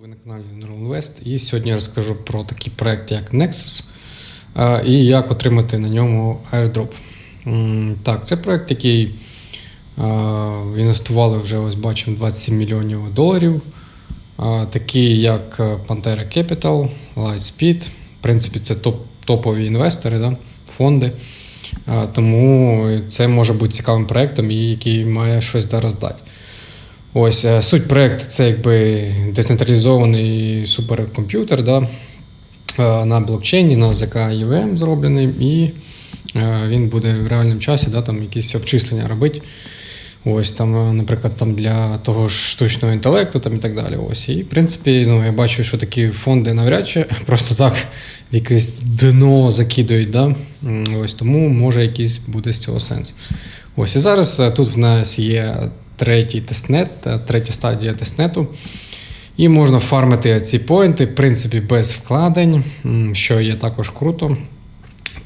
Ви на каналі Neural Invest і сьогодні я розкажу про такий проект, як Nexus, і як отримати на ньому airdrop. Так, це проект, який інвестували вже ось бачимо 27 мільйонів доларів. Такі як е, Pantera Capital, Lightspeed. В принципі, це топ, топові інвестори, да? фонди. Тому це може бути цікавим проектом, який має щось да роздати. Ось е, суть проекту це якби децентралізований суперкомп'ютер да, е, на блокчейні, на ЗК EVM зроблений, і е, він буде в реальному часі да, там якісь обчислення робити. Ось там, наприклад, там для того ж штучного інтелекту там і так далі. Ось. І в принципі, ну, я бачу, що такі фонди навряд чи просто так в якесь дно закидують. Да? Ось тому може якийсь буде з цього сенс. Ось і зараз тут в нас є третій тестнет, е, третя стадія тестнету. І можна фармити ці поінти, в принципі, без вкладень, що є також круто.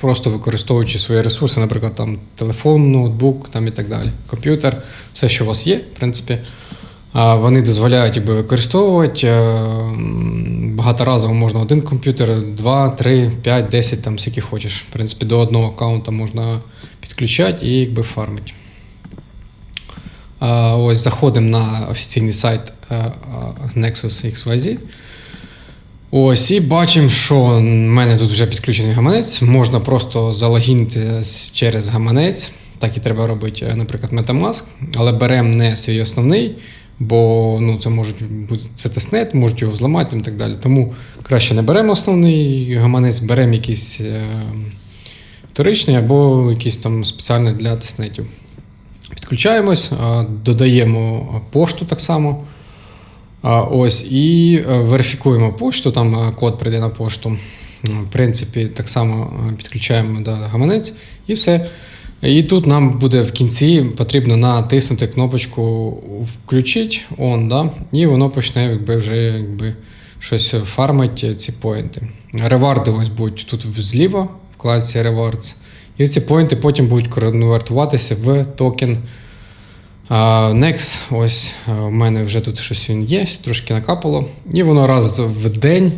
Просто використовуючи свої ресурси, наприклад, там телефон, ноутбук там і так далі, комп'ютер, все, що у вас є, в принципі. Вони дозволяють якби, використовувати. е, Багаторазово можна один комп'ютер, два, три, п'ять, десять, там скільки хочеш. В принципі, до одного аккаунта можна підключати і якби фармити. Ось заходимо на офіційний сайт е, е, Nexus XYZ. Ось, і бачимо, що в мене тут вже підключений гаманець. Можна просто залогінити через гаманець. Так і треба робити, е, наприклад, Metamask, але беремо не свій основний, бо ну, це може бути це тестнет, можуть його зламати і так далі. Тому краще не беремо основний гаманець, беремо якийсь е, вторичний або якийсь там спеціальний для тестнетів. Підключаємось, додаємо пошту так само. Ось, і е, верифікуємо пошту, там е, код прийде на пошту. В принципі, так само е, підключаємо да, гаманець і все. І тут нам буде в кінці потрібно натиснути кнопочку Включить on, да, і воно почне якби, вже якби, щось фармити ці поінти. Реварди ось будуть тут зліва, в вкладці Rewards. І ці поінти потім будуть конвертуватися в токен а, Next, ось у мене вже тут щось він є, трошки накапало. І воно раз в день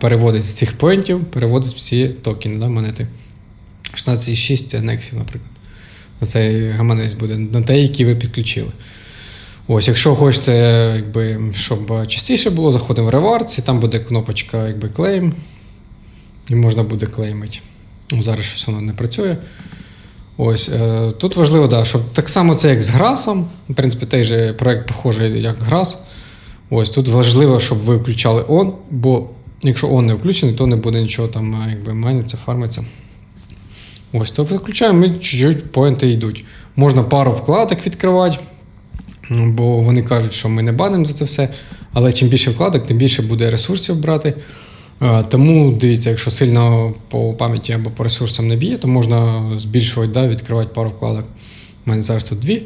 переводить з цих поінтів, переводить всі токени, да, монети. 16,6 Nexів, наприклад. Оцей гаманець буде на те, який ви підключили. Ось, якщо хочете, якби, щоб частіше було, заходимо в Rewards, і там буде кнопочка якби, Claim, і можна буде клеймити. Ну, зараз щось воно не працює. Ось е, тут важливо, да, щоб так само це як з Грасом. В принципі, той же проект похожий як Грас. Ось тут важливо, щоб ви включали он, бо якщо он не включений, то не буде нічого там, е, якби майниться, фармиться. Ось, то виключаємо, і чуть-чуть поінти йдуть. Можна пару вкладок відкривати, бо вони кажуть, що ми не банимо за це все. Але чим більше вкладок, тим більше буде ресурсів брати. Е, Тому дивіться, якщо сильно по пам'яті або по ресурсам не б'є, то можна збільшувати, да, відкривати пару вкладок. У мене зараз тут дві.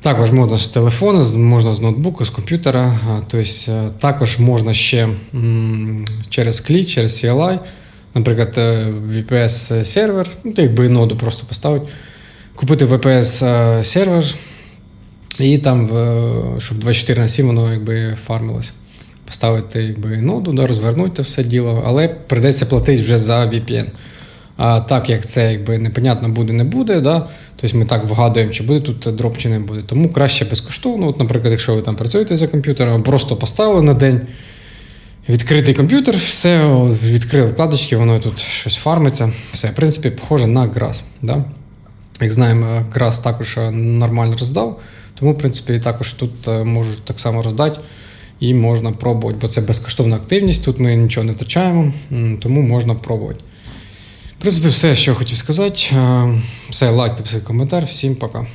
Також можна з телефону, можна з ноутбуку, з комп'ютера. Тобто, е, також можна ще через кліч, через CLI, наприклад, е, VPS сервер, ну, то якби ноду просто поставити, купити VPS е, сервер і там, щоб 24 на 7 воно якби фармилось. Поставити якби, ноду, да, розвернути все діло, але прийдеться платити вже за VPN. А так як це якби непонятно буде, не буде, да, тобто ми так вгадуємо, чи буде тут дроп, чи не буде. Тому краще безкоштовно. От, наприклад, якщо ви там працюєте за комп'ютером, просто поставили на день. Відкритий комп'ютер, все, відкрили вкладочки, воно тут щось фармиться. Все, в принципі, похоже на Grass. Да? Як знаємо, Grass також е, нормально роздав, тому, в принципі, також тут е, можуть так само роздати і можна пробувати, бо це безкоштовна активність, тут ми нічого не втрачаємо, тому можна пробувати. В принципі, все, що я хотів сказати. Е, Все, лайк, підписуй, коментар. Всім пока.